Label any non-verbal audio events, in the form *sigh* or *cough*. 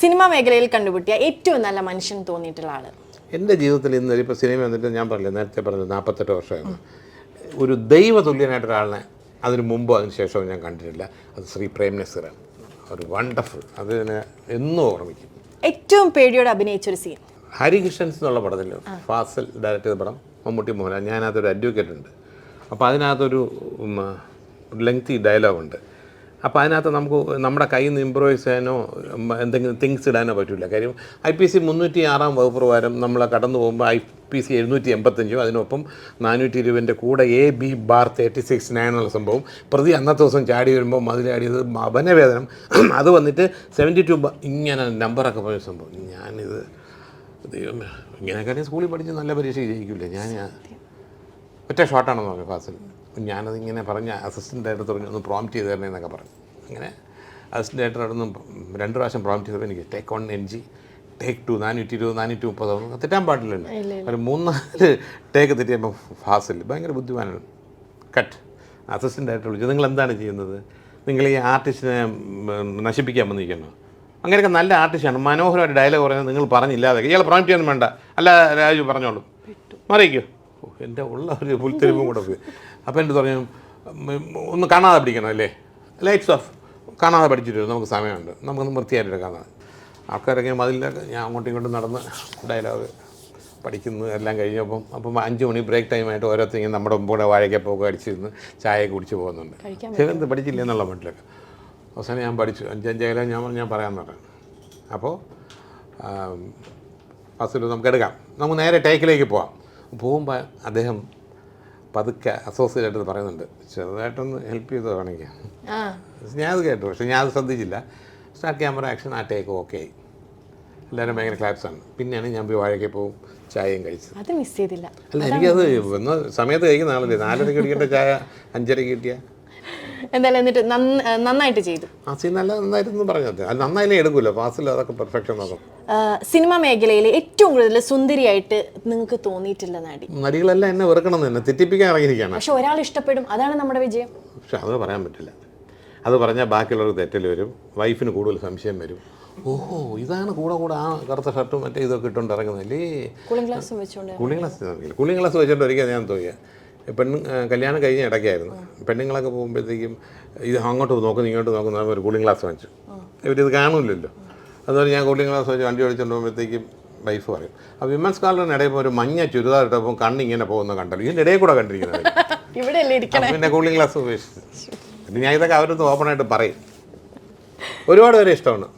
Cinema മേഖലയിൽ കണ്ടുപിട്ടിയ ഏറ്റവും നല്ല മനുഷ്യൻ തോന്നിയിട്ടുള്ള ആൾ? എന്റെ ജീവിതത്തിൽ ഇന്ന് ഇപ്പോൾ സിനിമ വന്നിട്ട് ഞാൻ പറഞ്ഞില്ല നേരത്തെ പറഞ്ഞത് നാൽപ്പത്തെട്ട് വർഷമായിരുന്നു. ഒരു ദൈവ തുല്യനായിട്ടൊരാളിനെ അതിന് മുമ്പോ അതിന് ശേഷവും ഞാൻ കണ്ടിട്ടില്ല. അത് ശ്രീ പ്രേം നസീറാണ് ഒരു വണ്ടർഫുൾ അതിനെ എന്നും ഓർമ്മിക്കും. ഏറ്റവും പേടിയോടെ അഭിനയിച്ച ഒരു സീൻ ഹരികൃഷ്ണൻസ് എന്നുള്ള പടത്തിൽ ഫാസൽ ഡയറക്റ്റ് ചെയ്ത പടം മമ്മൂട്ടി മോഹൻ ഞാനകത്തൊരു അഡ്വക്കേറ്റ് ഉണ്ട്. അപ്പോൾ അതിനകത്തൊരു ലെങ്തി ഡയലോഗുണ്ട് അപ്പോൾ അതിനകത്ത് നമുക്ക് നമ്മുടെ കയ്യിൽ നിന്ന് ഇമ്പ്രൂവൈസ് ചെയ്യാനോ എന്തെങ്കിലും തിങ്സ് ഇടാനോ പറ്റില്ല കാര്യം ഐ പി സി മുന്നൂറ്റി ആറാം വകുപ്പ് പ്രകാരം നമ്മൾ കടന്നു പോകുമ്പോൾ ഐ പി സി എഴുന്നൂറ്റി എൺപത്തഞ്ചും അതിനൊപ്പം നാനൂറ്റി ഇരുപതിന്റെ കൂടെ A B bar thirty six nine എന്നുള്ള സംഭവം. പ്രതി അന്നത്തെ ദിവസം ചാടി വരുമ്പോൾ മതിലാടിയത് അവനവേദനം *clears throat* അത് വന്നിട്ട് സെവന്റി ടു ഇങ്ങനെ നമ്പറൊക്കെ പോയ സംഭവം. ഞാനിത് ദൈവമേ ഇങ്ങനെയൊക്കെ സ്കൂളിൽ പഠിച്ച് നല്ല പരീക്ഷ ജയിക്കില്ലേ ഞാൻ ഒറ്റ ഷോട്ടാണെന്ന് പറഞ്ഞു ക്ലാസ്സിൽ ഞാനത് ഇങ്ങനെ പറഞ്ഞ അസിസ്റ്റന്റ് ഡയറക്ടർ പറഞ്ഞു ഒന്ന് പ്രോംപ്റ്റ് ചെയ്ത് തരണേ എന്നൊക്കെ പറഞ്ഞു. അങ്ങനെ അസിസ്റ്റന്റ് ഡയറക്ടർ അവിടെ നിന്ന് രണ്ട് പ്രാവശ്യം പ്രോംപ്റ്റ് ചെയ്തപ്പോൾ എനിക്ക് take one N G take two നാനൂറ്റി ഇരുപത് നാനൂറ്റി മുപ്പത് തെറ്റാൻ പാടില്ലല്ലോ ഒരു മൂന്നാൽ ടേക്ക് തെറ്റിയപ്പോൾ ഫാസിൽ ഭയങ്കര ബുദ്ധിമാനാണ്. കട്ട് അസിസ്റ്റന്റ് ഡയറക്ടർ വിളിച്ചു. നിങ്ങൾ എന്താണ് ചെയ്യുന്നത്? നിങ്ങൾ ഈ ആർട്ടിസ്റ്റിനെ നശിപ്പിക്കാൻ വന്നിരിക്കുന്നു. അങ്ങനെയൊക്കെ നല്ല ആർട്ടിസ്റ്റാണ് മനോഹരമായിട്ട് ഡയലോഗ് പറയുന്നത് നിങ്ങൾ പറഞ്ഞില്ലാതെ ഇയാൾ പ്രോംപ്റ്റ് ചെയ്യാൻ വേണ്ട. അല്ല രാജു പറഞ്ഞോളൂ. മറിയിക്കോ. എന്റെ ഉള്ള ഒരു പുൽത്തെരുമ്പും കൂടെ പോയി. അപ്പോൾ എന്റെ പറഞ്ഞു ഒന്ന് കാണാതെ പിടിക്കണം അല്ലേ? ലൈറ്റ്സ് ഓഫ് കാണാതെ പഠിച്ചിട്ട് വരൂ, നമുക്ക് സമയമുണ്ട്. നമുക്കൊന്ന് വൃത്തിയായിട്ട് കാണാം ആൾക്കാരൊക്കെ മതിലൊക്കെ ഞാൻ അങ്ങോട്ടും ഇങ്ങോട്ടും നടന്ന് ഡയലോഗ് പഠിക്കുന്നു എല്ലാം കഴിഞ്ഞപ്പം അപ്പം അഞ്ച് മണി ബ്രേക്ക് ടൈമായിട്ട് ഓരോരുത്തർ ഇങ്ങനെ നമ്മുടെ മുമ്പൂടെ വാഴയ്ക്കപ്പൊക്കെ അടിച്ചിരുന്ന് ചായ കുടിച്ച് പോകുന്നുണ്ട്. ചെറുത് പഠിച്ചില്ല എന്നുള്ള മട്ടിലൊക്കെ. അവസാനം ഞാൻ പഠിച്ചു. അഞ്ചഞ്ചേല ഞാൻ പറഞ്ഞു, ഞാൻ പറയാൻ പറഞ്ഞു. അപ്പോൾ ഫസ്റ്റിൽ നമുക്ക് എടുക്കാം. നമുക്ക് നേരെ ടേക്കിലേക്ക് പോവാം. പോകുമ്പോൾ അദ്ദേഹം പതുക്കെ അസോസിയേറ്റ് ആയിട്ട് പറയുന്നുണ്ട് ചെറുതായിട്ടൊന്ന് ഹെൽപ്പ് ചെയ്ത് വേണമെങ്കിൽ? ഞാൻ അത് കേട്ടു പക്ഷേ ഞാൻ അത് ശ്രദ്ധിച്ചില്ല. സ്റ്റാർട്ട് ക്യാമറ ആക്ഷൻ ആ ടേക്ക് ഓക്കെ ആയി എല്ലാവരും ഭയങ്കര ക്ലാപ്സ് ആണ്. പിന്നെയാണ് ഞാൻ പോയി വാഴയ്ക്ക് പോവും ചായയും കഴിച്ചത് അത് മിസ് ചെയ്തില്ല. അല്ല എനിക്കത് വന്ന സമയത്ത് കഴിക്കുന്ന ആളല്ലേ? നാലരയ്ക്ക് കുടിക്കേണ്ട ചായ അഞ്ചരയ്ക്ക് കിട്ടിയ? എന്തായാലും എന്നിട്ട് നന്നായിട്ട് ചെയ്തു. ആ സീൻ നല്ല നന്നായിരുന്നു പറഞ്ഞത് അത് നന്നായാലേ എടുക്കൂല. ഫാസിൽ അതൊക്കെ പെർഫെക്ഷൻ നോക്കും ആ, മേഖലയിൽ ഏറ്റവും കൂടുതൽ സുന്ദരിയായിട്ട് നിങ്ങൾക്ക് തോന്നിയിട്ടില്ല നടി? നടികളെല്ലാം എന്നെ വെറുക്കണം തന്നെ. തെറ്റിപ്പിക്കാൻ ഇറങ്ങിയിരിക്കുകയാണ്. പക്ഷെ ഒരാൾ ഇഷ്ടപ്പെടും. അതാണ് നമ്മുടെ വിജയം. പക്ഷെ അത് പറയാൻ പറ്റില്ല. അത് പറഞ്ഞാൽ ബാക്കിയുള്ളവർക്ക് തെറ്റൽ വരും. വൈഫിന് കൂടുതൽ സംശയം വരും. ഓഹോ ഇതാണ് കൂടെ കൂടെ ആ കറുത്ത ഷർട്ടും മറ്റേ ഇതൊക്കെ ഇട്ടുകൊണ്ട് ഇറങ്ങുന്നില്ലേ കൂളിംഗ് ഗ്ലാസ് വെച്ചുകൊണ്ട് കൂളിംഗ് ഗ്ലാസ് വെച്ചോണ്ട് കൂളിംഗ് ഗ്ലാസ് വെച്ചോണ്ട് ഒരിക്കൽ ഞാൻ തോന്നിയ പെണ്ണ് കല്യാണം കഴിഞ്ഞ ഇടയ്ക്കായിരുന്നു. പെണ്ണുങ്ങളൊക്കെ പോകുമ്പോഴത്തേക്കും ഇത് അങ്ങോട്ട് നോക്കുന്നു ഇങ്ങോട്ട് നോക്കുന്ന ഒരു കൂളിംഗ് ഗ്ലാസ് വാങ്ങിച്ചു. ഇവരിത് കാണില്ലല്ലോ. അതുപോലെ ഞാൻ കൂളിംഗ് ഗ്ലാസ് വെച്ച് വണ്ടി ഓടിച്ചുകൊണ്ട് പോകുമ്പോഴത്തേക്കും വൈഫ് പറയും ആ വിമൻസ് കാർഡിന് ഇടയിൽ ഒരു മഞ്ഞ ചുരിദാർ ഇട്ടപ്പോൾ കണ്ണിങ്ങനെ പോകുന്ന കണ്ടല്ലോ. ഇതിന്റെ ഇടയിൽ കൂടെ കണ്ടിരിക്കുന്നത്. പിന്നെ കൂളിംഗ് ഗ്ലാസ് ഉപേക്ഷിച്ചു. പിന്നെ ഞാൻ ഇതൊക്കെ അവരൊന്ന് ഓപ്പണായിട്ട് പറയും. ഒരുപാട് പേരെ ഇഷ്ടമാണ്.